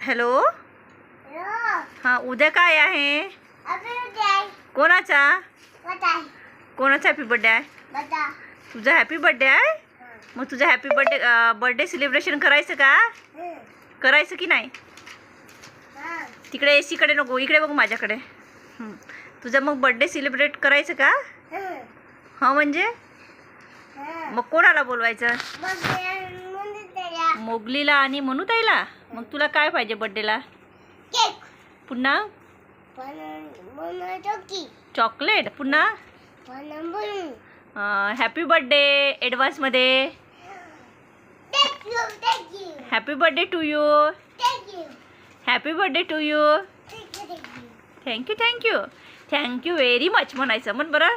Hello? हां उद्या काय आहे? कोणाचा? कोणाचा हॅपी बर्थडे आहे? तुझा हॅपी बर्थडे आहे? मग तुझा हॅपी बर्थडे बर्थडे सेलिब्रेशन करायचं का? करायचं की नाही? तिकडे ए सीकडे नको इकडे बघ माझ्याकडे. तुझा मग बर्थडे सेलिब्रेट करायचं का? हां. म्हणजे? मग कोणाला बोलवायचं? मोगलीला आणि म्हणू ताईला मग तुला काय पाहिजे बर्थडेला पुन्हा? चॉकलेट पुन्हा? Happy birthday ॲडव्हान्समध्ये happy birthday to you happy birthday to you thank you thank you thank you very much म्हणायचं. म्हण बरं.